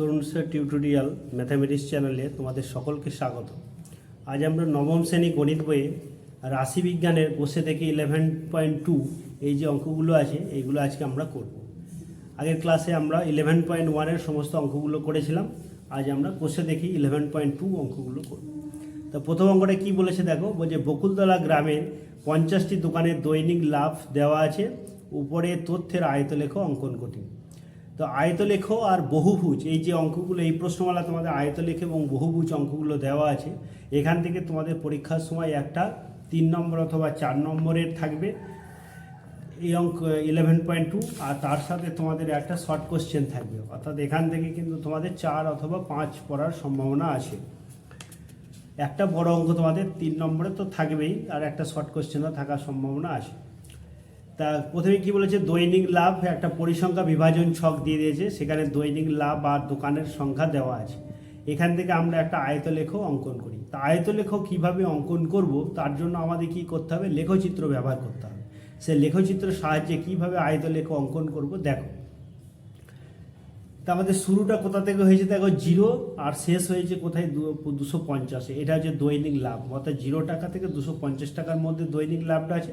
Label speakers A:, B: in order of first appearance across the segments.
A: তরুণ sir tutorial mathematics চ্যানেলে তোমাদের সকলকে স্বাগত। আজ আমরা নবম শ্রেণি গণিত বইয়ে রাশি বিজ্ঞানের বসে থেকে ইলেভেন পয়েন্ট টু এই যে অঙ্কগুলো আছে, এইগুলো আজকে আমরা করব। আগের ক্লাসে আমরা ইলেভেন পয়েন্ট ওয়ানের সমস্ত অঙ্কগুলো করেছিলাম, আজ আমরা বসে দেখি ইলেভেন পয়েন্ট টু অঙ্কগুলো করব। তো প্রথম অঙ্কটা কী বলেছে দেখো, বলছে বকুলতলা গ্রামের পঞ্চাশটি দোকানের দৈনিক লাভ দেওয়া আছে, উপরে তথ্যের আয়তলেখ অঙ্কন কঠিন। তো আয়তলেখ আর বহুভুজ, এই যে অঙ্কগুলো, এই প্রশ্নমালা তোমাদের আয়তলেখ এবং বহুভুজ অঙ্কগুলো দেওয়া আছে, এখান থেকে তোমাদের পরীক্ষার সময় একটা তিন নম্বর অথবা চার নম্বরের থাকবে। এই অঙ্ক ইলেভেন পয়েন্ট টু আর তার সাথে তোমাদের একটা শর্ট কোশ্চেন থাকবে। অর্থাৎ এখান থেকে কিন্তু তোমাদের চার অথবা পাঁচ পড়ার সম্ভাবনা আছে। একটা বড় অঙ্ক তোমাদের তিন নম্বরে তো থাকবেই, আর একটা শর্ট কোশ্চেনও থাকার সম্ভাবনা আছে। তা প্রথমে কি বলেছে? দৈনিক লাভ একটা পরিসংখ্যা বিভাজন ছক দিয়ে দিয়েছে। সেখানে দৈনিক লাভ আর দোকানের সংখ্যা দেওয়া আছে। এখান থেকে আমরা একটা আয়তলেখ অঙ্কন করি। তা আয়তলেখ কীভাবে অঙ্কন করব? তার জন্য আমাদের কি করতে হবে? লেখচিত্র ব্যবহার করতে হবে। সে লেখচিত্রের সাহায্যে কীভাবে আয়তলেখ অঙ্কন করব? দেখো। তা আমাদের শুরুটা কোথা থেকে হয়েছে? দেখো, জিরো আর শেষ হয়েছে কোথায়? দুশো পঞ্চাশে। এটা হচ্ছে দৈনিক লাভ। অর্থাৎ জিরো টাকা থেকে দুশো পঞ্চাশ টাকার মধ্যে দৈনিক লাভটা আছে।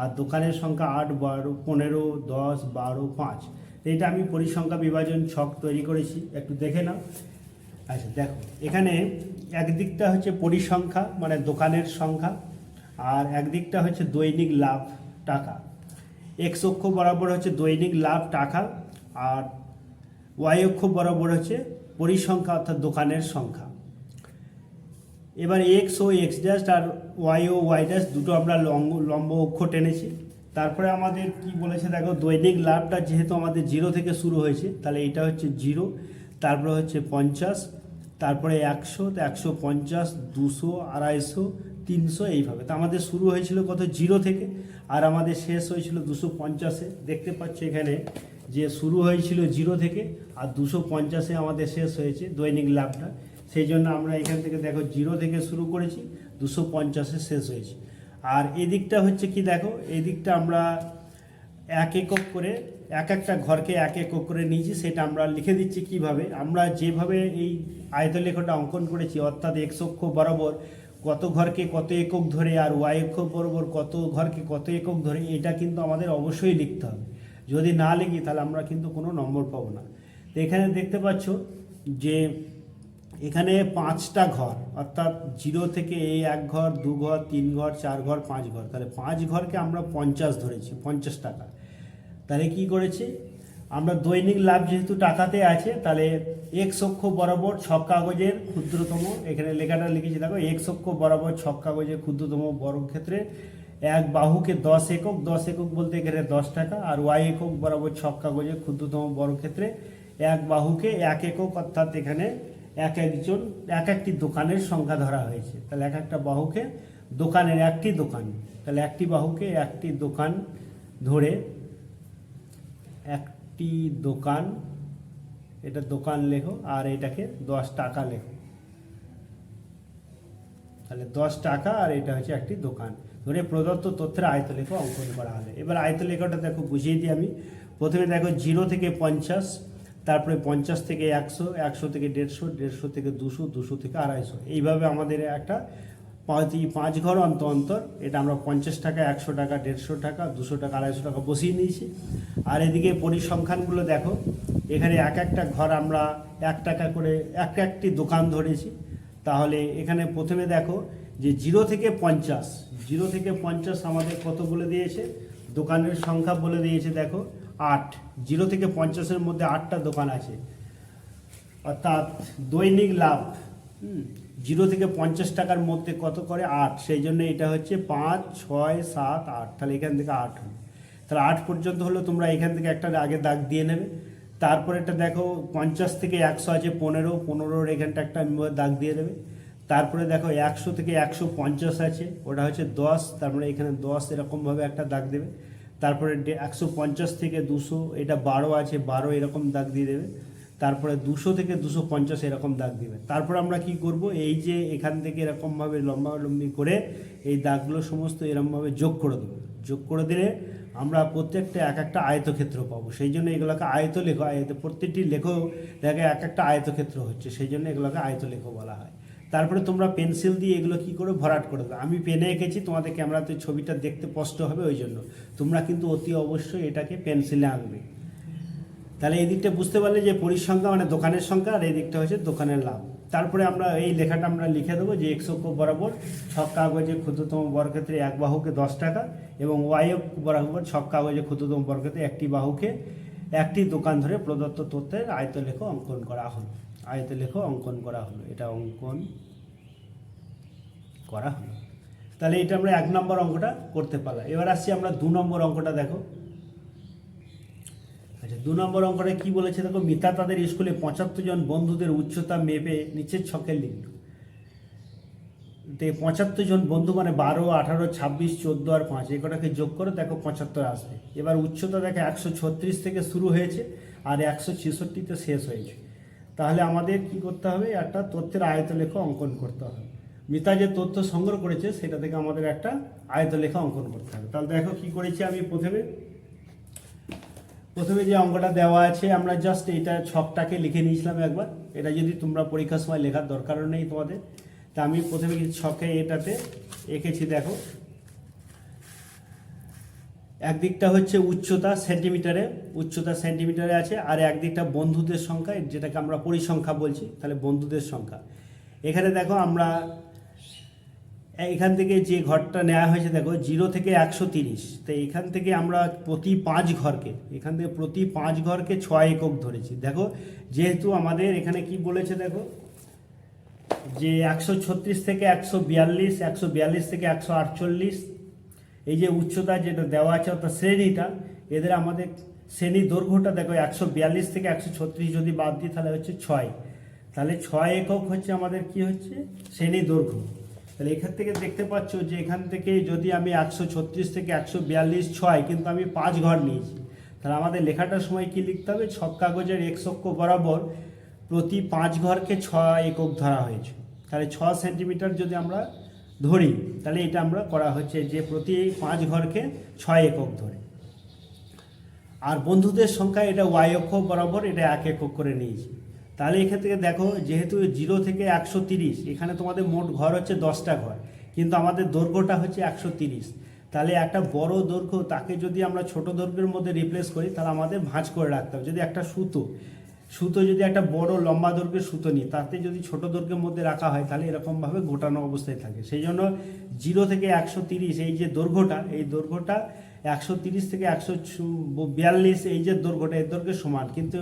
A: আর দোকানের সংখ্যা আট, বারো, পনেরো, দশ, বারো, পাঁচ। এটা আমি পরিসংখ্যা বিভাজন ছক তৈরি করেছি, একটু দেখে নাও। আচ্ছা দেখো, এখানে একদিকটা হচ্ছে পরিসংখ্যা মানে দোকানের সংখ্যা, আর একদিকটা হচ্ছে দৈনিক লাভ টাকা। এক্স অক্ষ বরাবর হচ্ছে দৈনিক লাভ টাকা, আর ওয়াই অক্ষ বরাবর হচ্ছে পরিসংখ্যা অর্থাৎ দোকানের সংখ্যা। এবার এক্স ও এক্স ড্যাশ আর ওয়াই ও ওয়াই ড্যাশ দুটো আমরা লম্ব লম্ব অক্ষ টেনেছি। তারপরে আমাদের কি বলেছে দেখো, দৈনিক লাভটা যেহেতু আমাদের জিরো থেকে শুরু হয়েছে, তাহলে এটা হচ্ছে জিরো তারপরে হচ্ছে পঞ্চাশ, তারপরে একশো একশো পঞ্চাশ, দুশো, আড়াইশো, তিনশো এইভাবে। তো আমাদের শুরু হয়েছিল কত? জিরো থেকে, আর আমাদের শেষ হয়েছিল দুশো পঞ্চাশে। দেখতে পাচ্ছ এখানে যে শুরু হয়েছিল জিরো থেকে, আর দুশো পঞ্চাশে আমাদের শেষ হয়েছে দৈনিক লাভটা। সেই জন্য আমরা এখান থেকে দেখো জিরো থেকে শুরু করেছি, দুশো পঞ্চাশে শেষ হয়েছে। আর এদিকটা হচ্ছে কি দেখো, এদিকটা আমরা এক একক করে, এক একটা ঘরকে এক একক করে নিয়েছি, সেটা আমরা লিখে দিচ্ছি কীভাবে? আমরা যেভাবে এই আয়তলেখটা অঙ্কন করেছি, অর্থাৎ এক্স অক্ষ বরাবর কত ঘরকে কত একক ধরে আর ওয়াই অক্ষ বরাবর কত ঘরকে কত একক ধরে, এটা কিন্তু আমাদের অবশ্যই লিখতে হবে। যদি না লিখি তাহলে আমরা কিন্তু কোনো নম্বর পাবো না। তো এখানে দেখতে পাচ্ছ যে এখানে পাঁচটা ঘর, অর্থাৎ জিরো থেকে এই এক ঘর, দু ঘর, তিন ঘর, চার ঘর, পাঁচ ঘর। তাহলে পাঁচ ঘরকে আমরা পঞ্চাশ ধরেছি, পঞ্চাশ টাকা। তাহলে কি করেছি? আমরা দৈনিক লাভ যেহেতু টাকাতে আছে, তাহলে এক অক্ষ বরাবর ছক কাগজের ক্ষুদ্রতম, এখানে লেখাটা লিখেছি, দেখো এক অক্ষ বরাবর ছক কাগজের ক্ষুদ্রতম বর্গক্ষেত্রে এক বাহুকে দশ একক দশ একক বলতে এখানে দশ টাকা, আর ওয়াই একক বরাবর ছক কাগজের ক্ষুদ্রতম বর্গক্ষেত্রে এক বাহুকে এক একক, অর্থাৎ এখানে এক একজন, এক একটি দোকানের সংখ্যা ধরা হয়েছে। তাহলে এক একটা বাহুকে দোকানের একটি দোকান, তাহলে একটি বাহুকে একটি দোকান ধরে একটি দোকান, এটা দোকান লেখো আর এটাকে দশ টাকা লেখো। তাহলে দশ টাকা আর এটা হচ্ছে একটি দোকান। ধরে প্রদত্ত তথ্যের আয়তলেখ অঙ্কন করা হবে এবার আয়তলেখটা দেখো, বুঝিয়ে দিই আমি। প্রথমে দেখো, জিরো থেকে পঞ্চাশ তারপরে পঞ্চাশ থেকে একশো একশো থেকে দেড়শো দেড়শো থেকে দুশো দুশো থেকে আড়াইশো। এইভাবে আমাদের একটা পাঁচ পাঁচ ঘর অন্তর অন্তর, এটা আমরা পঞ্চাশ টাকা, একশো টাকা, দেড়শো টাকা, দুশো টাকা, আড়াইশো টাকা বসিয়ে নিয়েছি। আর এদিকে পরিসংখ্যানগুলো দেখো, এখানে এক একটা ঘর আমরা এক টাকা করে এক একটি দোকান ধরেছি। তাহলে এখানে প্রথমে দেখো যে জিরো থেকে পঞ্চাশ, জিরো থেকে পঞ্চাশ আমাদের কত বলে দিয়েছে? দোকানের সংখ্যা বলে দিয়েছে দেখো আট, জিরো থেকে পঞ্চাশের মধ্যে আটটা দোকান আছে। অর্থাৎ দৈনিক লাভ জিরো থেকে পঞ্চাশ টাকার মধ্যে কত করে? আট, সেই জন্য এটা হচ্ছে পাঁচ, ছয়, সাত, আট, তাহলে এখান থেকে আট হবে তাহলে আট পর্যন্ত হলো, তোমরা এখান থেকে একটা আগে দাগ দিয়ে নেবে। তারপরে এটা দেখো, পঞ্চাশ থেকে একশো আছে পনেরো, পনেরোর এখানটা একটা দাগ দিয়ে দেবে। তারপরে দেখো, একশো থেকে একশো পঞ্চাশ আছে, ওটা হচ্ছে দশ তারপরে এখানে দশ এরকমভাবে একটা দাগ দেবে। তারপরে একশো পঞ্চাশ থেকে দুশো, এটা বারো আছে, বারো এরকম দাগ দিয়ে দেবে। তারপরে দুশো থেকে দুশো পঞ্চাশ এরকম দাগ দিবে। তারপর আমরা কি করব? এই যে এখান থেকে এরকমভাবে লম্বালম্বি করে এই দাগগুলো সমস্ত এরকমভাবে যোগ করে দেবো। যোগ করে দিলে আমরা প্রত্যেকটা এক একটা আয়তক্ষেত্র পাবো। সেই জন্য এগুলোকে আয়ত লেখো আয়ত প্রত্যেকটি লেখো দেখে এক একটা আয়তক্ষেত্র হচ্ছে। সেই জন্য এগুলোকে আয়ত লেখো বলা হয়। তারপরে তোমরা পেন্সিল দিয়ে এগুলো কি করে, ভরাট করে দেবে আমি পেনে এঁকেছি, তোমাদের ক্যামেরাতে ছবিটা দেখতে স্পষ্ট হবে ওই জন্য। তোমরা কিন্তু অতি অবশ্যই এটাকে পেন্সিলে আঁকবে। তাহলে এই দিকটা বুঝতে পারলে যে পরিসংখ্যা মানে দোকানের সংখ্যা, আর এই দিকটা হচ্ছে দোকানের লাভ। তারপরে আমরা এই লেখাটা আমরা লিখে দেবো যে এক্স অক্ষ বরাবর ছক কাগজে ক্ষুদ্রতম বর্গক্ষেত্রে এক বাহুকে দশ টাকা এবং ওয়াই বরাবর ছক কাগজে ক্ষুদ্রতম বর্গক্ষেত্রে একটি বাহুকে একটি দোকান ধরে প্রদত্ত তথ্যের আয়তলেখ অঙ্কন করা হলো। আয়তলেখ অঙ্কন করা হলো। এটা অঙ্কন করা হলো। তাহলে এটা আমরা এক নম্বর অঙ্কটা করতে পারলাম। এবার আসছি আমরা দু নম্বর অঙ্কটা, দেখো। আচ্ছা দু নম্বর অঙ্কটা কি বলেছে? দেখো, মিতা তাদের স্কুলে পঁচাত্তর জন বন্ধুদের উচ্চতা মেপে নিচের ছকে লিখল পঁচাত্তর জন বন্ধু মানে বারো, আঠারো, ছাব্বিশ, চোদ্দ আর পাঁচ। এই কটাকে যোগ করে, দেখো পঁচাত্তর আসবে। এবার উচ্চতা দেখো একশো ছত্রিশ থেকে শুরু হয়েছে, আর একশো ছেষট্টিতে শেষ হয়েছে। তাহলে আমাদের কি করতে হবে? একটা তথ্যের আয়তলেখ অঙ্কন করতে হবে। মিতা যে তথ্য সংগ্রহ করেছে, সেটা থেকে আমাদের একটা আয়তলেখা অঙ্কন করতে হবে। তাহলে দেখো কি করেছি আমি প্রথমে। প্রথমে যে অঙ্কটা দেওয়া আছে, আমরা জাস্ট এটা ছকটাকে লিখে নিয়েছিলাম একবার। এটা যদি তোমরা পরীক্ষার সময় লেখার দরকারও নেই তোমাদের। তা আমি প্রথমে ছকে এটাতে এঁকেছি, দেখো। একদিকটা হচ্ছে উচ্চতা সেন্টিমিটারে উচ্চতা সেন্টিমিটারে আছে, আর একদিকটা বন্ধুদের সংখ্যা, যেটাকে আমরা পরিসংখ্যা বলছি, তাহলে বন্ধুদের সংখ্যা। এখানে দেখো আমরা, এখান থেকে যে ঘরটা নেওয়া হয়েছে, দেখো জিরো থেকে একশো তিরিশ। তো এখান থেকে আমরা প্রতি পাঁচ ঘরকে, এখান থেকে প্রতি পাঁচ ঘরকে ছয় একক ধরেছি। দেখো, যেহেতু আমাদের এখানে কি বলেছে, দেখো, যে একশো ছত্রিশ থেকে একশো বিয়াল্লিশ একশো বিয়াল্লিশ থেকে একশো আটচল্লিশ এই যে উচ্চতা যেটা দেওয়া আছে অর্থাৎ শ্রেণীটা, এদের আমাদের শ্রেণি দৈর্ঘ্যটা দেখো একশো বিয়াল্লিশ থেকে একশো ছত্রিশ যদি বাদ দিই তাহলে হচ্ছে ছয়। তাহলে ছয় একক হচ্ছে আমাদের কি হচ্ছে? শ্রেণি দৈর্ঘ্য। তাহলে এখান থেকে দেখতে পাচ্ছ যে এখান থেকে যদি আমি একশো ছত্রিশ থেকে একশো বিয়াল্লিশ ছয়, কিন্তু আমি পাঁচ ঘর নিয়েছি, তাহলে আমাদের লেখাটার সময় কি লিখতে হবে? ছক কাগজের এক অক্ষ বরাবর প্রতি পাঁচ ঘরকে ছয় একক ধরা হয়েছে। তাহলে ছ সেন্টিমিটার যদি আমরা ধরি, তাহলে এটা আমরা করা হচ্ছে যে প্রতি পাঁচ ঘরকে ছয় একক ধরে। আর বন্ধুদের সংখ্যা এটা ওয়াই অক্ষ বরাবর এটা এক একক করে নিয়েছি। তাহলে এক্ষেত্রে দেখো, যেহেতু জিরো থেকে একশো তিরিশ, এখানে তোমাদের মোট ঘর হচ্ছে দশটা ঘর, কিন্তু আমাদের দৈর্ঘ্যটা হচ্ছে একশো তিরিশ। তাহলে একটা বড় দৈর্ঘ্য, তাকে যদি আমরা ছোট দৈর্ঘ্যের মধ্যে রিপ্লেস করি, তাহলে আমাদের ভাঁজ করে রাখতে হবে। যদি একটা সুতো সুতো যদি একটা বড়, লম্বা দৈর্ঘ্যের সুতো নিই, তাতে যদি ছোট দৈর্ঘ্যের মধ্যে রাখা হয়, তাহলে এরকমভাবে গোটানো অবস্থায় থাকে। সেই জন্য জিরো থেকে একশো তিরিশ এই যে দৈর্ঘ্যটা, এই দৈর্ঘ্যটা একশো তিরিশ থেকে একশো বিয়াল্লিশ এই যে দৈর্ঘ্যটা এর দৈর্ঘ্যের সমান। কিন্তু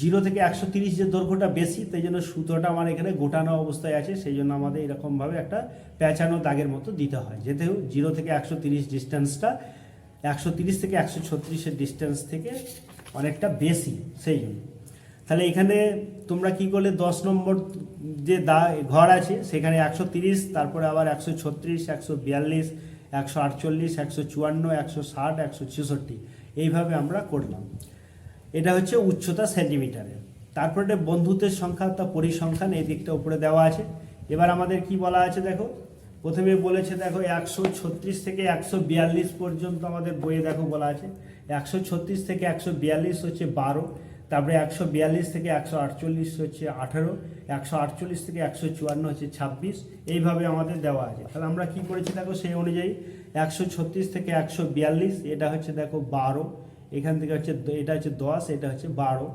A: জিরো থেকে একশো তিরিশ যে দৈর্ঘ্যটা বেশি, তাই জন্য সুতোটা আমার এখানে গোটানো অবস্থায় আছে সেই জন্য আমাদের এরকমভাবে একটা প্যাঁচানো দাগের মতো দিতে হয়। যেহেতু জিরো থেকে একশো তিরিশ ডিস্টেন্সটা, একশো তিরিশ থেকে একশো ছত্রিশের ডিস্টেন্স থেকে অনেকটা বেশি সেই জন্য তাহলে এখানে তোমরা কি করলে, দশ নম্বর যে দা, ঘর আছে, সেখানে একশো তিরিশ, তারপরে আবার একশো ছত্রিশ, একশো বিয়াল্লিশ, একশো আটচল্লিশ, একশো চুয়ান্ন, একশো ষাট, একশো ছেষট্টি। এইভাবে আমরা করলাম। এটা হচ্ছে উচ্চতা সেন্টিমিটারে। তারপরে বন্ধুত্বের সংখ্যা, তা পরিসংখ্যান, এই দিকটা উপরে দেওয়া আছে। এবার আমাদের কি বলা আছে, দেখো? প্রথমে বলেছে, দেখো, একশো ছত্রিশ থেকে একশো বিয়াল্লিশ পর্যন্ত আমাদের বইয়ে, দেখো, বলা আছে। একশো ছত্রিশ থেকে একশো বিয়াল্লিশ হচ্ছে বারো। তারপরে একশো বিয়াল্লিশ থেকে একশো আটচল্লিশ হচ্ছে আঠারো, একশো আটচল্লিশ থেকে একশো চুয়ান্ন হচ্ছে ছাব্বিশ, এইভাবে আমাদের দেওয়া আছে। তাহলে আমরা কি করেছি দেখো সেই অনুযায়ী একশো ছত্রিশ থেকে একশো বিয়াল্লিশ, এটা হচ্ছে দেখো বারো, এখান থেকে হচ্ছে এটা হচ্ছে দশ, এটা হচ্ছে বারো।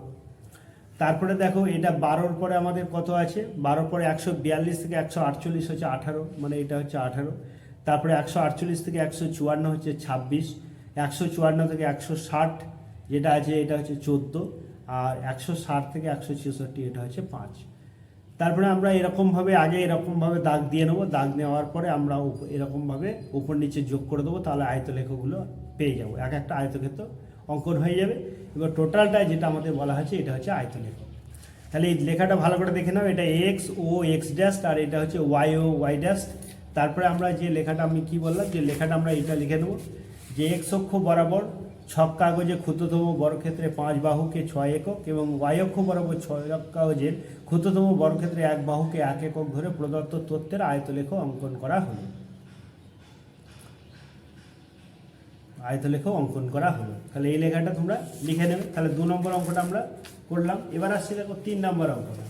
A: তারপরে দেখো এটা বারোর পরে আমাদের কত আছে? বারোর পরে একশো বিয়াল্লিশ থেকে একশো আটচল্লিশ হচ্ছে আঠারো মানে এটা হচ্ছে আঠারো। তারপরে একশো আটচল্লিশ থেকে একশো চুয়ান্ন হচ্ছে ছাব্বিশ, একশো চুয়ান্ন থেকে একশো ষাট, যেটা আছে এটা হচ্ছে চোদ্দ। আর একশো ষাট থেকে একশো ছেষট্টি এটা হচ্ছে পাঁচ। তারপরে আমরা এরকমভাবে আগে এরকমভাবে দাগ দিয়ে নেব। দাগ নেওয়ার পরে আমরা এরকমভাবে উপর নিচে যোগ করে দেবো, তাহলে আয়তলেখগুলো পেয়ে যাব। এক একটা আয়তক্ষেত্র অঙ্কন হয়ে যাবে। এবার টোটালটা যেটা আমাদের বলা হয়েছে, এটা হচ্ছে আয়তলেখ। তাহলে এই লেখাটা ভালো করে দেখে নাও। এটা এক্স, ও, এক্স ড্যাশ আর এটা হচ্ছে ওয়াই, ও, ওয়াই ড্যাশ তারপরে আমরা যে লেখাটা আমি কি বললাম, যে লেখাটা আমরা এটা লিখে নেব। যে এক্স অক্ষ বরাবর ছক কাগজে ক্ষুদ্রতম বর্গক্ষেত্রে পাঁচ বাহুকে ছয় একক এবং অক্ষ বরাবর ছয় কাগজের ক্ষুদ্রতম বর্গক্ষেত্রে এক বাহুকে এক একক ধরে প্রদত্ত তথ্যের আয়তলেখ অঙ্কন করা হলো। আয়তলেখাও অঙ্কন করা হলো। তাহলে এই লেখাটা তোমরা লিখে নেবে। তাহলে দু নম্বর অঙ্কটা আমরা করলাম। এবার আসছি দেখো তিন নম্বর অঙ্কটা।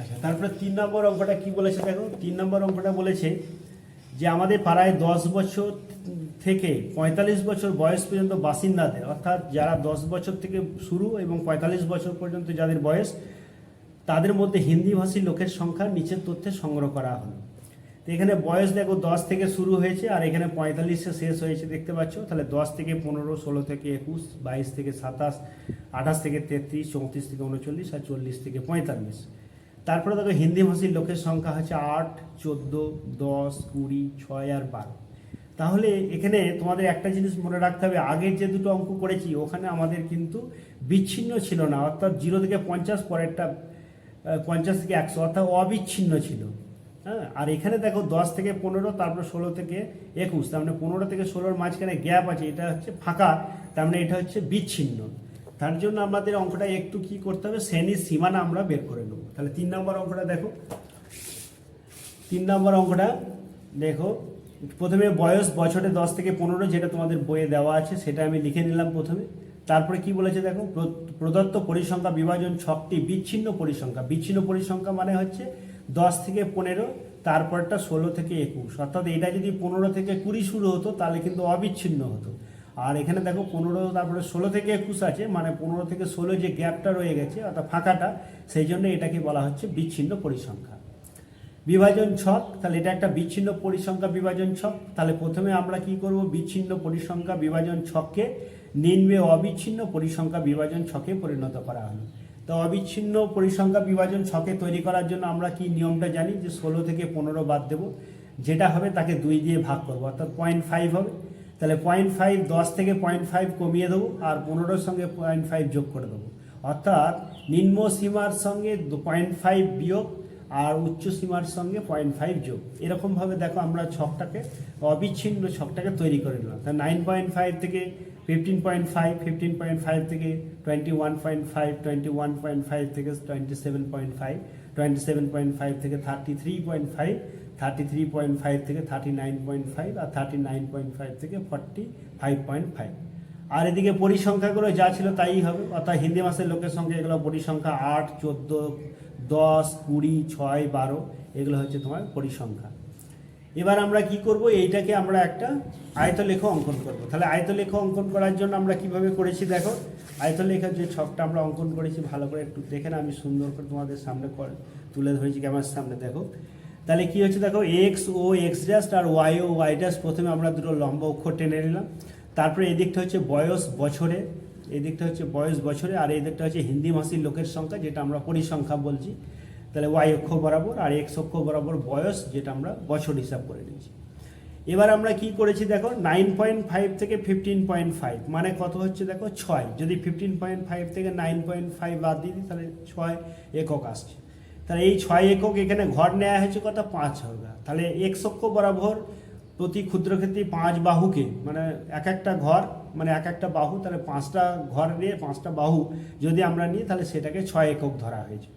A: আচ্ছা তারপরে তিন নম্বর অঙ্কটা কি বলেছে দেখো? তিন নম্বর অঙ্কটা বলেছে যে আমাদের পাড়ায় দশ বছর থেকে পঁয়তাল্লিশ বছর বয়স পর্যন্ত বাসিন্দাদের, অর্থাৎ যারা দশ বছর থেকে শুরু এবং পঁয়তাল্লিশ বছর পর্যন্ত যাদের বয়স, তাদের মধ্যে হিন্দিভাষী লোকের সংখ্যা নিচের তথ্যে সংগ্রহ করা হলো। তো এখানে বয়স দেখো দশ থেকে শুরু হয়েছে, আর এখানে পঁয়তাল্লিশে শেষ হয়েছে, দেখতে পাচ্ছ। তাহলে দশ থেকে পনেরো, ষোলো থেকে একুশ, বাইশ থেকে সাতাশ, আঠাশ থেকে তেত্রিশ, চৌত্রিশ থেকে উনচল্লিশ, আর চল্লিশ থেকে পঁয়তাল্লিশ। তারপরে দেখো হিন্দি ভাষীর লোকের সংখ্যা হচ্ছে আট, চোদ্দ, দশ, কুড়ি, ছয় আর বারো। তাহলে এখানে তোমাদের একটা জিনিস মনে রাখতে হবে, আগের যে দুটো অঙ্ক করেছি, ওখানে আমাদের কিন্তু বিচ্ছিন্ন ছিল না, অর্থাৎ জিরো থেকে পঞ্চাশ, পরেরটা পঞ্চাশ থেকে একশো, অর্থাৎ অবিচ্ছিন্ন ছিল। হ্যাঁ আর এখানে দেখো দশ থেকে পনেরো, তারপর ষোলো থেকে একুশ, তার মানে পনেরো থেকে ষোলোর মাঝখানে গ্যাপ আছে, এটা হচ্ছে ফাঁকা, তার মানে এটা হচ্ছে বিচ্ছিন্ন। তার জন্য আমাদের অঙ্কটা একটু কি করতে হবে, শ্রেণির সীমানা আমরা বের করে নেব। তাহলে তিন নম্বর অঙ্কটা দেখো, তিন নম্বর অঙ্কটা দেখো প্রথমে বয়স বছরে দশ থেকে পনেরো যেটা তোমাদের বইয়ে দেওয়া আছে, সেটা আমি লিখে নিলাম প্রথমে। তারপরে কি বলেছে দেখো? প্র- প্রদত্ত পরিসংখ্যা বিভাজন ছকটি বিচ্ছিন্ন পরিসংখ্যা। বিচ্ছিন্ন পরিসংখ্যা মানে হচ্ছে দশ থেকে পনেরো, তারপরটা ষোলো থেকে একুশ। অর্থাৎ এটা যদি পনেরো থেকে কুড়ি শুরু হতো, তাহলে কিন্তু অবিচ্ছিন্ন হতো। আর এখানে দেখো পনেরো, তারপরে ষোলো থেকে একুশ আছে মানে পনেরো থেকে ষোলো যে গ্যাপটা রয়ে গেছে, অর্থাৎ ফাঁকাটা, সেই জন্য এটাকে বলা হচ্ছে বিচ্ছিন্ন পরিসংখ্যা। বিভাজন ছক, তাহলে এটা একটা বিচ্ছিন্ন পরিসংখ্যা বিভাজন ছক। তাহলে প্রথমে আমরা কি করব? বিচ্ছিন্ন পরিসংখ্যা বিভাজন ছককে নিম্নে অবিচ্ছিন্ন পরিসংখ্যা বিভাজন ছকে পরিণত করা হলো। তো অবিচ্ছিন্ন পরিসংখ্যা বিভাজন ছকে তৈরি করার জন্য আমরা কি নিয়মটা জানি? যে ষোলো থেকে পনেরো বাদ দেব। যেটা হবে তাকে দুই দিয়ে ভাগ করব, অর্থাৎ পয়েন্ট ফাইভ হবে। তাহলে পয়েন্ট ফাইভ দশ থেকে পয়েন্ট ফাইভ কমিয়ে দেবো আর পনেরোর সঙ্গে পয়েন্ট ফাইভ যোগ করে দেবো। অর্থাৎ নিম্ন সীমার সঙ্গে পয়েন্ট ফাইভ বিয়োগ আর উচ্চ সীমার সঙ্গে পয়েন্ট ফাইভ যোগ। এরকমভাবে দেখো আমরা ছকটাকে, অবিচ্ছিন্ন ছকটাকে তৈরি করে নিলাম। তা নাইন পয়েন্ট ফাইভ থেকে fifteen point five fifteen point five থেকে twenty one point five twenty one point five থেকে twenty seven point five twenty seven point five থেকে thirty three point five thirty three point five থেকে thirty nine point five আর thirty nine point five থেকে forty five point five আর এদিকে পরিসংখ্যাগুলো যা ছিল তাই হবে, অর্থাৎ হিন্দি মাসের লোকের সংখ্যা এগুলো পরিসংখ্যা আট, চোদ্দ দশ, কুড়ি, ছয়, বারো, এগুলো হচ্ছে তোমার পরিসংখ্যা। এবার আমরা কি করব? এইটাকে আমরা একটা আয়তলেখ অঙ্কন করব। তাহলে আয়তলেখ অঙ্কন করার জন্য আমরা কীভাবে করেছি দেখো? আয়তলেখার যে ছকটা আমরা অঙ্কন করেছি, ভালো করে একটু দেখে না আমি সুন্দর করে তোমাদের সামনে তুলে ধরেছি ক্যামেরার সামনে, দেখো। তাহলে কি হচ্ছে দেখো? এক্স ও এক্স ড্যাস্ট আর ওয়াই ও ওয়াই ড্যাস্ট প্রথমে আমরা দুটো লম্বা অক্ষর টেনে নিলাম। তারপরে এই দিকটা হচ্ছে বয়স, বছরে। এই দিকটা হচ্ছে বয়স বছরে, আর এই দিকটা হচ্ছে হিন্দি ভাষীর লোকের সংখ্যা, যেটা আমরা পরিসংখ্যা বলছি। তাহলে ওয়াই অক্ষ বরাবর আর এক্স অক্ষ বরাবর বয়স, যেটা আমরা বছর হিসাব করে নিয়েছি। এবার আমরা কি করেছি দেখো নাইন পয়েন্ট ফাইভ থেকে ফিফটিন পয়েন্ট ফাইভ মানে কত হচ্ছে দেখো, ছয়। যদি ফিফটিন পয়েন্ট ফাইভ থেকে নাইন পয়েন্ট ফাইভ বাদ দিই, তাহলে ছয় একক আসছে। তাহলে এই ছয় একক এখানে ঘর নেওয়া হয়েছে কত? পাঁচ হবে তাহলে এক্স অক্ষ বরাবর প্রতি ক্ষুদ্রক্ষেত্রে পাঁচ বাহুকে মানে এক একটা ঘর মানে এক একটা বাহু তাহলে পাঁচটা ঘর নিয়ে পাঁচটা বাহু যদি আমরা নিই, তাহলে সেটাকে ছয় একক ধরা হয়েছে।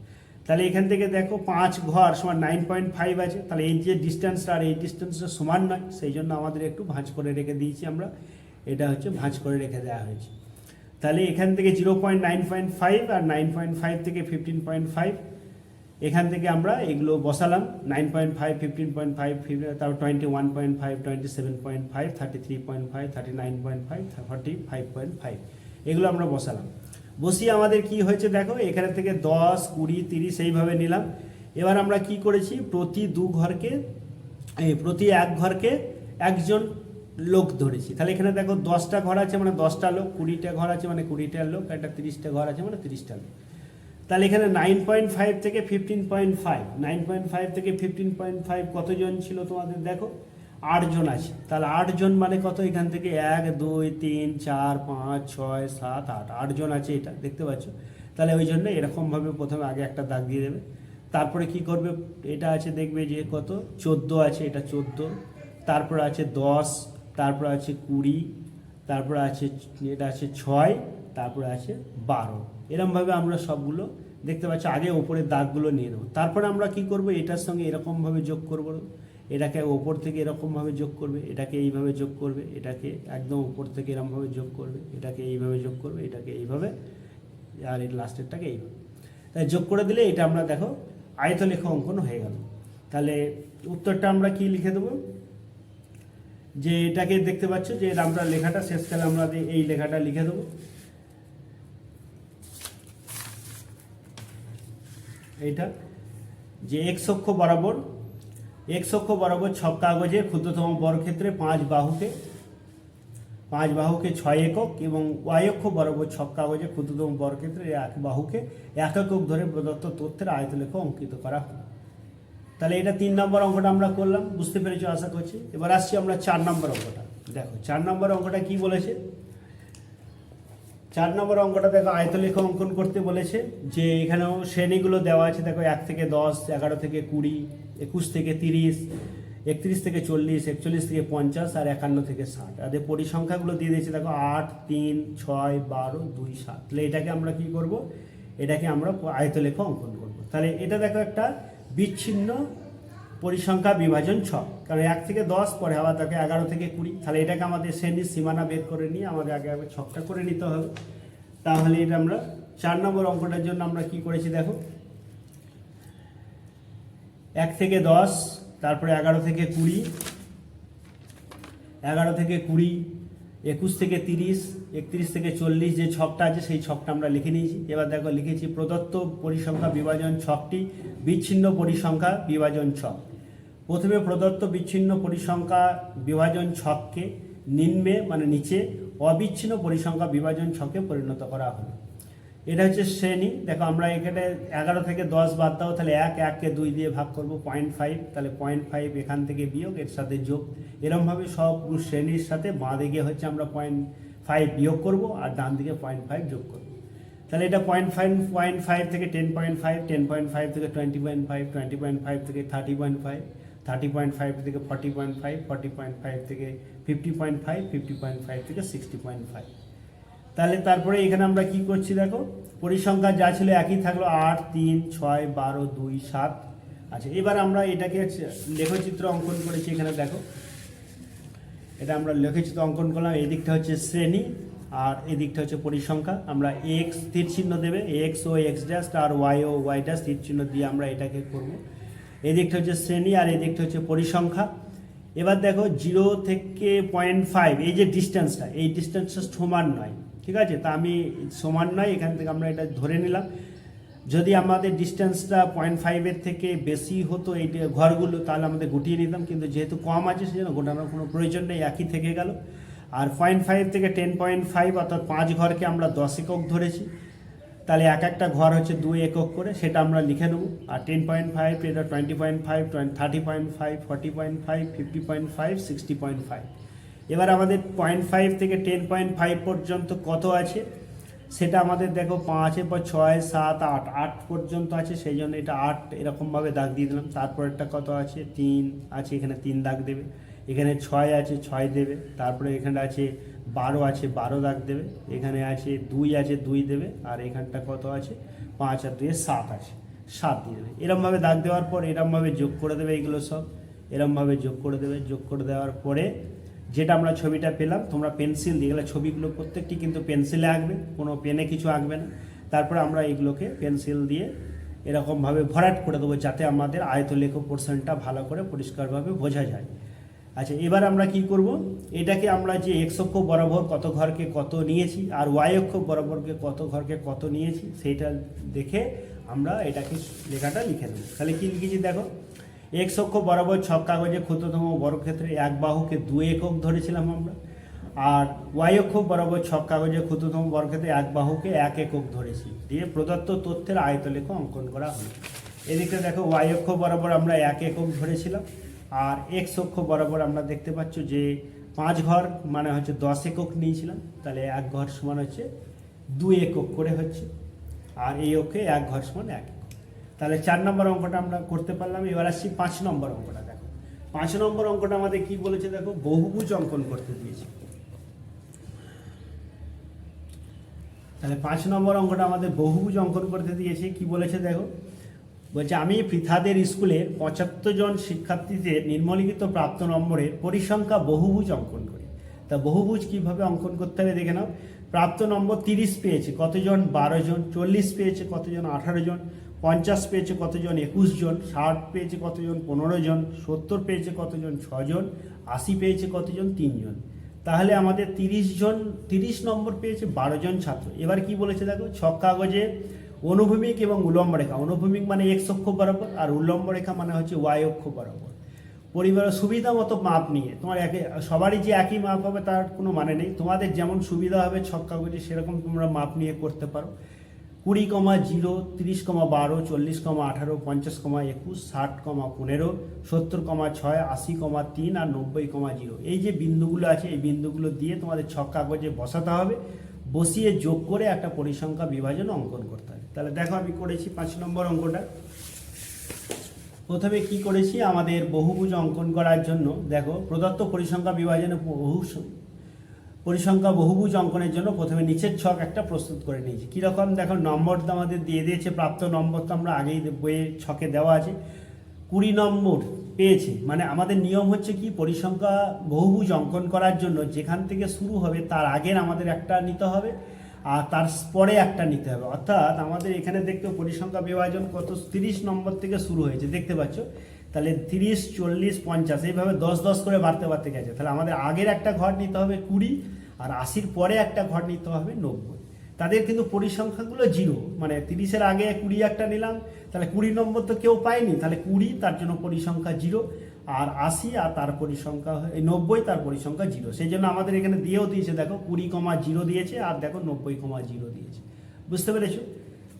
A: তাহলে এখান থেকে দেখো পাঁচ ঘর সমান নাইন পয়েন্ট ফাইভ আছে, তাহলে এই যে ডিস্টেন্সটা আর এই ডিস্টেন্সটা সমান নয়, সেই জন্য আমাদের একটু ভাঁজ করে রেখে দিয়েছি আমরা। এটা হচ্ছে ভাঁজ করে রেখে দেওয়া হয়েছে। তাহলে এখান থেকে zero point nine point five আর নাইন পয়েন্ট ফাইভ থেকে ফিফটিন পয়েন্ট ফাইভ এখান থেকে আমরা এগুলো বসালাম nine point five fifteen point five তারপর twenty one point five twenty seven point five thirty three point five thirty nine point five forty five point five এগুলো আমরা বসালাম। বসিয়ে আমাদের কি হয়েছে দেখো, এখানে থেকে দশ, কুড়ি, তিরিশ এইভাবে নিলাম। এবার আমরা কি করেছি, প্রতি দু ঘরকে প্রতি এক ঘরকে একজন লোক ধরেছি। তাহলে এখানে দেখো দশটা ঘর আছে মানে দশটা লোক, কুড়িটা ঘর আছে মানে কুড়িটা লোক, একটা তিরিশটা ঘর আছে মানে তিরিশটা লোক। তাহলে এখানে নাইন পয়েন্ট ফাইভ থেকে fifteen point five nine point five থেকে ফিফটিন পয়েন্ট ফাইভ কতজন ছিল তোমাদের? দেখো, আটজন আছে। তাহলে আটজন মানে কত? এখান থেকে এক, দুই, তিন, চার, পাঁচ, ছয়, সাত, আট, আটজন আছে এটা, দেখতে পাচ্ছ? তাহলে ওই জন্য এরকমভাবে প্রথমে আগে একটা দাগ দিয়ে দেবে। তারপরে কি করবে? এটা আছে দেখবে যে কত? চোদ্দ আছে, এটা চোদ্দ। তারপর আছে দশ, তারপর আছে কুড়ি, তারপর আছে, এটা আছে ছয়, তারপরে আছে বারো। এরমভাবে আমরা সবগুলো দেখতে পাচ্ছি। আগে ওপরের দাগগুলো নিয়ে নেব। তারপরে আমরা কি করব? এটার সঙ্গে এরকমভাবে যোগ করব। এটাকে ওপর থেকে এরকমভাবে যোগ করবে, এটাকে এইভাবে যোগ করবে, এটাকে একদম উপর থেকে এরকমভাবে যোগ করবে, এটাকে এইভাবে যোগ করবে, এটাকে এইভাবে, আর এর লাস্টেরটাকে এইভাবে। তাই যোগ করে দিলে এটা আমরা দেখো, আয়তলেখ অঙ্কন হয়ে গেল। তাহলে উত্তরটা আমরা কি লিখে দেবো? যে এটাকে দেখতে পাচ্ছ যে আমরা লেখাটা শেষকালে আমরা এই লেখাটা লিখে দেবো। এইটা, যে এক্স অক্ষ বরাবর এক্স অক্ষ বরাবর ছক কাগজে ক্ষুদ্রতম বর্গক্ষেত্রে পাঁচ বাহুকে পাঁচ বাহুকে ছয় একক এবং ওয়াই অক্ষ বরাবর ছক কাগজে ক্ষুদ্রতম বর্গক্ষেত্রে এক বাহুকে এক একক ধরে প্রদত্ত তথ্যের আয়তলেখ অঙ্কিত করা হয় তাহলে এটা তিন নম্বর অঙ্কটা আমরা করলাম, বুঝতে পেরেছ আশা করছি? এবার আসছি আমরা চার নম্বর অঙ্কটা। দেখো, চার নম্বর অঙ্কটা কি বলেছে? চার নম্বর অঙ্কটা দেখো, আয়তলেখ অঙ্কন করতে বলেছে যে এখানেও শ্রেণীগুলো দেওয়া আছে, দেখো, এক থেকে দশ, এগারো থেকে কুড়ি, একুশ থেকে তিরিশ, একত্রিশ থেকে চল্লিশ, একচল্লিশ থেকে পঞ্চাশ আর একান্ন থেকে ষাট। আর এর পরিসংখ্যাগুলো দিয়ে দিয়েছে, দেখো, আট, তিন, ছয়, বারো, দুই, সাত। তাহলে এটাকে আমরা কি করব? এটাকে আমরা আয়তলেখ অঙ্কন করব। তাহলে এটা দেখো একটা বিচ্ছিন্ন পরিসংখ্যা বিভাজন ছ। কারণ এক থেকে দশ পরে আবার তাকে এগারো থেকে কুড়ি। তাহলে এটাকে আমাদের শ্রেণির সীমানা বের করে নিয়ে আমাদের আগে আগে ছকটা করে নিতে হবে। তাহলে এটা আমরা চার নম্বর অঙ্কটার জন্য আমরা কি করেছি দেখো? এক থেকে দশ, তারপরে এগারো থেকে কুড়ি, এগারো থেকে কুড়ি একুশ থেকে তিরিশ, একত্রিশ থেকে চল্লিশ যে ছকটা আছে, সেই ছকটা আমরা লিখে নিয়েছি। এবার দেখো, লিখেছি প্রদত্ত পরিসংখ্যা বিভাজন ছকটি, বিচ্ছিন্ন পরিসংখ্যা বিভাজন ছক। প্রথমে প্রদত্ত বিচ্ছিন্ন পরিসংখ্যা বিভাজন ছককে নিম্নে মানে নিচে, অবিচ্ছিন্ন পরিসংখ্যা বিভাজন ছকে পরিণত করা হলো। এটা হচ্ছে শ্রেণি। দেখো আমরা এখানে এগারো থেকে দশ বাদ দাও, তাহলে এক, এককে দুই দিয়ে ভাগ করব পয়েন্ট ফাইভ তাহলে পয়েন্ট ফাইভ এখান থেকে বিয়োগ, এর সাথে যোগ। এরমভাবে সব শ্রেণির সাথে বাঁ দিকে হচ্ছে আমরা পয়েন্ট ফাইভ বিয়োগ করব, আর ডান দিকে পয়েন্ট ফাইভ যোগ করব। তাহলে এটা পয়েন্ট ফাইভ পয়েন্ট ফাইভ থেকে ten point five ten point five থেকে twenty point five twenty point five থেকে thirty point five thirty point five থেকে forty point five forty point five থেকে fifty point five fifty point five থেকে sixty point five তাহলে তারপরে এখানে আমরা কি করছি দেখো? পরিসংখ্যা যা ছিল একই থাকল আট, তিন, ছয়, বারো, দুই, সাত। আচ্ছা এবার আমরা এটাকে লেখচিত্র অঙ্কন করেছি এখানে দেখো। এটা আমরা লেখচিত্র অঙ্কন করলাম এদিকটা হচ্ছে শ্রেণি আর এদিকটা হচ্ছে পরিসংখ্যা। আমরা এক্স তীর চিহ্ন দেবে এক্স ও এক্স ড্যাশ আর ওয়াই ও ওয়াই ড্যাশ তীর চিহ্ন দিয়ে আমরা এটাকে করব। এদিকটা হচ্ছে শ্রেণি আর এদিকটা হচ্ছে পরিসংখ্যা। এবার দেখো জিরো থেকে পয়েন্ট ফাইভ এই যে ডিস্টেন্সটা এই ডিস্টেন্সটা সমান নয়। ঠিক আছে? তা আমি সমান নয়, এখান থেকে আমরা এটা ধরে নিলাম। যদি আমাদের ডিস্টেন্সটা পয়েন্ট ফাইভের থেকে বেশি হতো এই ঘরগুলো, তাহলে আমাদের গুটিয়ে নিতাম। কিন্তু যেহেতু কম আছে, সেজন্য গোটানোর কোনো প্রয়োজন নেই, একই থেকে গেল। আর পয়েন্ট ফাইভ থেকে টেন পয়েন্ট ফাইভ অর্থাৎ পাঁচ ঘরকে আমরা দশ একক ধরেছি। তাহলে এক একটা ঘর হচ্ছে দুই একক করে, সেটা আমরা লিখে নেব। আর টেন পয়েন্ট ফাইভ এটা twenty point five thirty point five forty point five fifty point five sixty point five এবার আমাদের পয়েন্ট ফাইভ থেকে টেন পয়েন্ট ফাইভ পর্যন্ত কত আছে? সেটা আমাদের দেখো পাঁচের পর ছয়, সাত, আট আট পর্যন্ত আছে, সেই জন্য এটা আট এরকমভাবে দাগ দিয়ে দিলাম। তারপরেরটা কত আছে? তিন আছে, এখানে তিন দাগ দেবে। এখানে ছয় আছে, ছয় দেবে। তারপরে এখানে আছে বারো আছে, বারো দাগ দেবে। এখানে আছে দুই আছে, দুই দেবে। আর এখানটা কত আছে? পাঁচ আর দুয়ে সাত আছে। সাত দিয়ে দেবে। এরমভাবে দাগ দেওয়ার পর এরমভাবে যোগ করে দেবে এগুলো সব। এরমভাবে যোগ করে দেবে। যোগ করে দেওয়ার পরে যেটা আমরা ছবিটা পেলাম, তোমরা পেন্সিল দিয়ে গেলে ছবিগুলো প্রত্যেকটি কিন্তু পেন্সিলে আঁকবে, কোনো পেনে কিছু আঁকবে না। তারপরে আমরা এগুলোকে পেন্সিল দিয়ে এরকমভাবে ভরাট করে দেবো যাতে আমাদের আয়ত আয়তলেখ পোর্শনটা ভালো করে পরিষ্কারভাবে বোঝা যায়। আচ্ছা এবার আমরা কি করব? এটাকে আমরা যে এক্স অক্ষ বরাবর কত ঘরকে কত নিয়েছি আর ওয়াই অক্ষ বরাবরকে কত ঘরকে কত নিয়েছি, সেইটা দেখে আমরা এটাকে লেখাটা লিখে দেবো তাহলে কি লিখেছি দেখো? এক্স অক্ষ বরাবর ছক কাগজে ক্ষুদ্রতম বর্গক্ষেত্রে এক বাহুকে দু একক ধরেছিলাম আমরা। আর ওয়াই অক্ষ বরাবর ছক কাগজে ক্ষুদ্রতম বর্গক্ষেত্রে এক বাহুকে এক একক ধরেছি। দিয়ে প্রদত্ত তথ্যের আয়তলেখ অঙ্কন করা হলো। এদিকে দেখো, ওয়াই অক্ষ বরাবর আমরা এক একক ধরেছিলাম। আর এক্স অক্ষ বরাবর আমরা দেখতে পাচ্ছ যে পাঁচ ঘর মানে হচ্ছে দশ একক নিয়েছিলাম। তাহলে এক ঘর সমান হচ্ছে দুই একক করে হচ্ছে। আর এই অক্ষে এক ঘর সমান এক। তাহলে চার নম্বর অঙ্কটা আমরা করতে পারলাম। এবার আসছি পাঁচ নম্বর অঙ্কটা, দেখো। পাঁচ নম্বর অঙ্কটা আমাদের কি বলেছে, দেখো? বহুভুজ অঙ্কন করতে দিয়েছে। তাহলে পাঁচ নম্বর অঙ্কটা আমাদের বহুভুজ অঙ্কন করতে দিয়েছে। কি বলেছে, দেখো? বলছে, আমি পৃথাদের স্কুলে পঁচাত্তর জন শিক্ষার্থীদের নিম্নলিখিত প্রাপ্ত নম্বরের পরিসংখ্যা বহুভুজ অঙ্কন করি। তা বহুভুজ কীভাবে অঙ্কন করতে হবে দেখে নাও। প্রাপ্ত নম্বর তিরিশ পেয়েছে, কতজন? বারো জন। চল্লিশ পেয়েছে, কতজন? আঠারো জন। পঞ্চাশ পেয়েছে কতজন? একুশ জন। ষাট পেয়েছে কতজন? পনেরো জন। সত্তর পেয়েছে কতজন? ছজন। আশি পেয়েছে কতজন? তিনজন। তাহলে আমাদের তিরিশ জন, তিরিশ নম্বর পেয়েছে বারো জন ছাত্র। এবার কি বলেছে দেখো? ছক কাগজে অনুভূমিক এবং উলম্ব রেখা। অনুভূমিক মানে এক্স অক্ষ বরাবর আর উল্লম্ব রেখা মানে হচ্ছে ওয়াই অক্ষ বরাবর। পরিবারের সুবিধা মতো মাপ নিয়ে তোমার একে, সবারই যে একই মাপ হবে তার কোনো মানে নেই। তোমাদের যেমন সুবিধা হবে ছক কাগজে, সেরকম তোমরা মাপ নিয়ে করতে পারো। কুড়ি কমা জিরো, তিরিশ কমা বারো, চল্লিশ কমা আঠারো, পঞ্চাশ কমা একুশ, ষাট কমা পনেরো, সত্তর কমা ছয়, আশি কমা তিন আর নব্বই কমা জিরো। এই যে বিন্দুগুলো আছে, এই বিন্দুগুলো দিয়ে তোমাদের ছক কাগজে বসাতে হবে। বসিয়ে যোগ করে একটা পরিসংখ্যা বিভাজন অঙ্কন করতে হবে। তাহলে দেখো আমি করেছি পাঁচ নম্বর অঙ্কটা। প্রথমে কি করেছি? আমাদের বহুভুজ অঙ্কন করার জন্য, দেখো, প্রদত্ত পরিসংখ্যা বিভাজনে বহু পরিসংখ্যা বহুভুজ অঙ্কনের জন্য প্রথমে নিচের ছক একটা প্রস্তুত করে নিয়েছি। কীরকম? দেখো, নম্বর তো আমাদের দিয়ে দিয়েছে, প্রাপ্ত নম্বর তো আমরা আগেই বইয়ে ছকে দেওয়া আছে। কুড়ি নম্বর পেয়েছে মানে আমাদের নিয়ম হচ্ছে কি, পরিসংখ্যা বহুভুজ অঙ্কন করার জন্য যেখান থেকে শুরু হবে তার আগের আমাদের একটা নিতে হবে, আর তার পরে একটা নিতে হবে। অর্থাৎ আমাদের এখানে দেখতে পরিসংখ্যা বিভাজন কত? তিরিশ নম্বর থেকে শুরু হয়েছে, দেখতে পাচ্ছ? তাহলে তিরিশ, চল্লিশ, পঞ্চাশ, এইভাবে দশ দশ করে বাড়তে বাড়তে গেছে। তাহলে আমাদের আগের একটা ঘর নিতে হবে কুড়ি, আর আশির পরে একটা ঘর নিতে হবে নব্বই। তাদের কিন্তু পরিসংখ্যাগুলো জিরো। মানে তিরিশের আগে কুড়ি একটা নিলাম, তাহলে কুড়ি নম্বর তো কেউ পায়নি, তাহলে কুড়ি, তার জন্য পরিসংখ্যা জিরো, আর আশি, আর তার পরিসংখ্যা নব্বই, তার পরিসংখ্যা জিরো। সেই জন্য আমাদের এখানে দিয়েও দিয়েছে, দেখো, কুড়ি কমা জিরো দিয়েছে, আর দেখো, নব্বই কমা জিরো দিয়েছে। বুঝতে পেরেছ?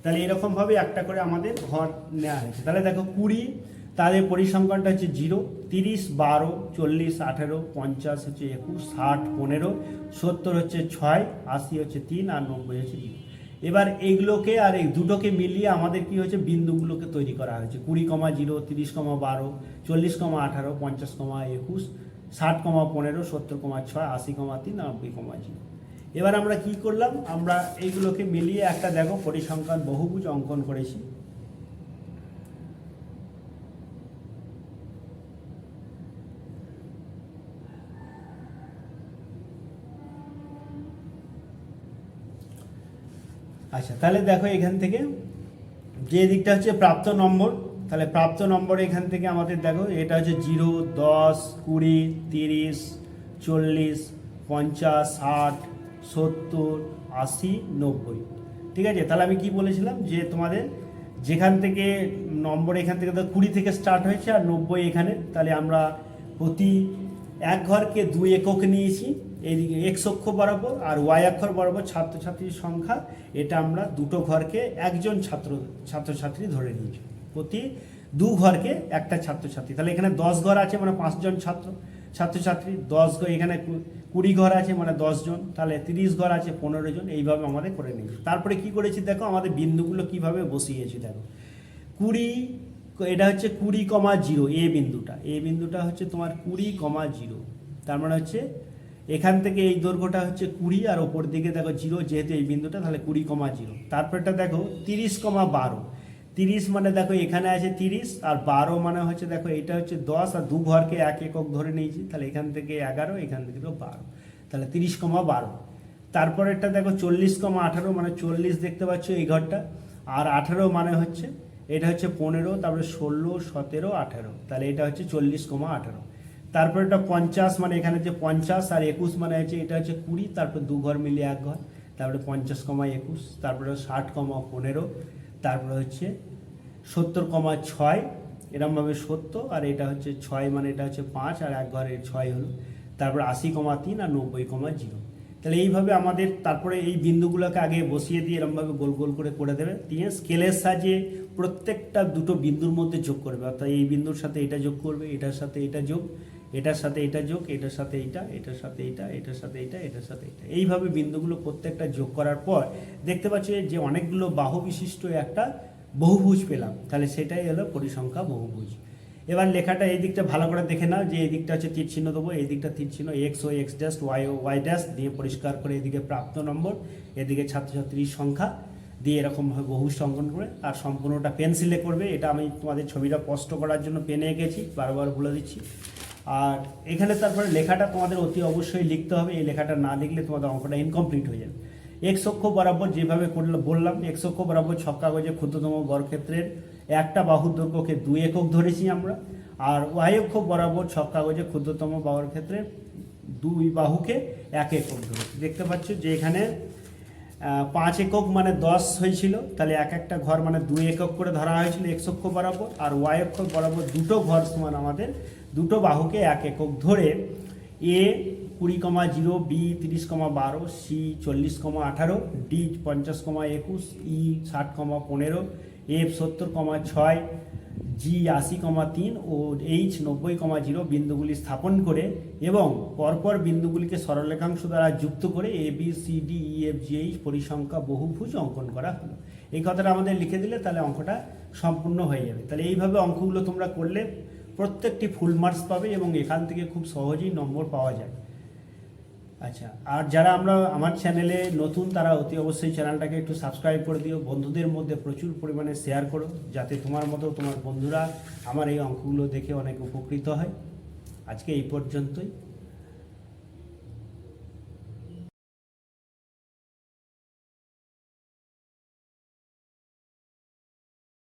A: তাহলে এরকমভাবে একটা করে আমাদের ঘর নেওয়া হয়েছে। তাহলে দেখো, কুড়ি তাদের পরিসংখ্যানটা হচ্ছে জিরো, তিরিশ, বারো, চল্লিশ, আঠেরো, পঞ্চাশ হচ্ছে একুশ, ষাট, পনেরো, সত্তর হচ্ছে ছয়, আশি হচ্ছে তিন আর নব্বই হচ্ছে এবার এইগুলোকে আর এই দুটোকে মিলিয়ে আমাদের কি হচ্ছে বিন্দুগুলোকে তৈরি করা হয়েছে। কুড়ি কমা জিরো, তিরিশ কমা বারো, চল্লিশ কমা আঠারো, পঞ্চাশ কমা একুশ, ষাট কমা পনেরো, সত্তর কমা ছয়, আশি কমা তিন, নব্বই কমা জিরো। এবার আমরা কি করলাম? আমরা এইগুলোকে মিলিয়ে একটা দেখো, পরিসংখ্যান বহুভুজ অঙ্কন করেছি। আচ্ছা তাহলে দেখো এখান থেকে যে দিকটা হচ্ছে প্রাপ্ত নম্বর, তাহলে প্রাপ্ত নম্বর এখান থেকে আমাদের দেখো, এটা হচ্ছে জিরো, দশ, কুড়ি, তিরিশ, চল্লিশ, পঞ্চাশ, ষাট, সত্তর, আশি, নব্বই। ঠিক আছে? তাহলে আমি কি বলেছিলাম যে তোমাদের যেখান থেকে নম্বর এখান থেকে তো কুড়ি থেকে স্টার্ট হয়েছে আর নব্বই এখানে, তাহলে আমরা প্রতি এক ঘরকে দুই একক নিয়েছি। এইদিকে এক্স অক্ষ বরাবর আর ওয়াই অক্ষর বরাবর ছাত্রছাত্রীর সংখ্যা, এটা আমরা দুটো ঘরকে একজন ছাত্র, ছাত্রছাত্রী ধরে নিয়েছি। প্রতি দু ঘরকে একটা ছাত্রছাত্রী। তাহলে এখানে দশ ঘর আছে মানে পাঁচজন ছাত্র, ছাত্রছাত্রী, দশ ঘর এখানে কুড়ি ঘর আছে মানে জন, তাহলে তিরিশ ঘর আছে পনেরো জন, এইভাবে আমাদের করে নিয়েছি। তারপরে কি করেছি দেখো, আমাদের বিন্দুগুলো কীভাবে বসিয়েছি দেখো। কুড়ি, এটা হচ্ছে কুড়ি কমা জিরো, এ বিন্দুটা। এ বিন্দুটা হচ্ছে তোমার কুড়ি কমা জিরো। তার মানে হচ্ছে এখান থেকে এই দৈর্ঘ্যটা হচ্ছে কুড়ি, আর ওপর দিকে দেখো জিরো, যেহেতু এই বিন্দুটা, তাহলে কুড়ি কমা জিরো। তারপরটা দেখো তিরিশ কমা বারো। তিরিশ মানে দেখো এখানে আছে তিরিশ, আর বারো মানে হচ্ছে দেখো এটা হচ্ছে দশ, আর দু ঘরকে এক একক ধরে নিয়েছি, তাহলে এখান থেকে এগারো, এখান থেকে তো বারো। তাহলে তিরিশ কমা বারো। তারপরেরটা দেখো চল্লিশ কমা আঠারো মানে চল্লিশ দেখতে পাচ্ছ এই ঘরটা। আর আঠারো মানে হচ্ছে, এটা হচ্ছে পনেরো, তারপরে ষোলো, সতেরো, আঠারো, তাহলে এটা হচ্ছে চল্লিশ কমা আঠারো। তারপরে এটা পঞ্চাশ মানে এখানে যে পঞ্চাশ আর একুশ মানে হচ্ছে, এটা হচ্ছে কুড়ি, তারপর দু ঘর মিলিয়ে এক ঘর, তারপরে পঞ্চাশ কমা একুশ, তারপরে ষাট কমা পনেরো, তারপরে হচ্ছে সত্তর কমা ছয়, এরমভাবে সত্তর, আর এটা হচ্ছে ছয় মানে এটা হচ্ছে পাঁচ, আর এক ঘরের ছয় হলো, তারপর আশি কমা তিন আর নব্বই কমা জিরো। তাহলে এইভাবে আমাদের তারপরে এই বিন্দুগুলোকে আগে বসিয়ে দিয়ে এরমভাবে গোল গোল করে করে দেবে, দিয়ে স্কেলের সাহায্যে প্রত্যেকটা দুটো বিন্দুর মধ্যে যোগ করবে। অর্থাৎ এই বিন্দুর সাথে এটা যোগ করবে, এটার সাথে এটা যোগ এটার সাথে এটা যোগ, এটার সাথে এইটা এটার সাথে এইটা এটার সাথে এইটা এটার সাথে এটা। এইভাবে বিন্দুগুলো প্রত্যেকটা যোগ করার পর দেখতে পাচ্ছ যে অনেকগুলো বাহু বিশিষ্ট একটা বহুভুজ পেলাম। তাহলে সেটাই হলো পরিসংখ্যা বহুভুজ। এবার লেখাটা এই দিকটা ভালো করে দেখে নাও যে এই দিকটা হচ্ছে তীর চিহ্ন দেবো, এই দিকটা তীর চিহ্ন এক্স ও এক্স ড্যাশ ওয়াই ও ওয়াই ড্যাশ দিয়ে পরিষ্কার করে এদিকে প্রাপ্ত নম্বর, এদিকে ছাত্রছাত্রীর সংখ্যা দিয়ে এরকমভাবে বহুষ অঙ্কন করে আর সম্পূর্ণটা পেন্সিলে করবে। এটা আমি তোমাদের ছবিটা স্পষ্ট করার জন্য পেনে এঁকেছি, বারবার বলে দিচ্ছি। আর এখানে তারপরে লেখাটা তোমাদের অতি অবশ্যই লিখতে হবে। এই লেখাটা না লিখলে তোমাদের অঙ্কটা ইনকমপ্লিট হয়ে যাবে। এক্স অক্ষ বরাবর যেভাবে করলে বললাম এক্স অক্ষ বরাবর ছক কাগজে ক্ষুদ্রতম বর্গক্ষেত্রের একটা বাহুর দৈর্ঘ্যকে দুই একক ধরেছি আমরা। আর ওয়াই অক্ষ বরাবর ছক কাগজে ক্ষুদ্রতম বর্গক্ষেত্রের দুই বাহুকে এক একক ধরেছি। দেখতে পাচ্ছ যে এখানে পাঁচ একক মানে দশ হয়েছিল। তাহলে এক একটা ঘর মানে দুই একক করে ধরা হয়েছিল এক্স বরাবর। আর ওয়াই অক্ষ বরাবর দুটো ঘর সমান আমাদের দুটো বাহুকে এক একক ধরে এ কুড়ি কমা জিরো বি তিরিশ কমা বারো সি চল্লিশ কমা আঠারো ডি পঞ্চাশ কমা একুশ ই ষাট কমা পনেরো এফ সত্তর কমা ছয় জি আশি কমা তিন ও এইচ নব্বই কমা জিরো বিন্দুগুলি স্থাপন করে এবং পরপর বিন্দুগুলিকে সরলরেখাংশ দ্বারা যুক্ত করে A B C D E F G H পরিসংখ্যা বহুভুজ অঙ্কন করা হলো। এই কথাটা আমাদের লিখে দিলে তাহলে অঙ্কটা সম্পূর্ণ হয়ে যাবে। তাহলে এইভাবে অঙ্কগুলো তোমরা করলে প্রত্যেকটি ফুল মার্কস পাবে এবং এখান থেকে খুব সহজেই নম্বর পাওয়া যায়। আচ্ছা আর যারা আমরা, আমার চ্যানেলে নতুন, তারা অতি অবশ্যই চ্যানেলটাকে একটু সাবস্ক্রাইব করে দিও। বন্ধুদের মধ্যে প্রচুর পরিমাণে শেয়ার করো, যাতে তোমার মতো তোমার বন্ধুরা আমার এই অঙ্কগুলো দেখে অনেক উপকৃত হয়। আজকে এই পর্যন্তই।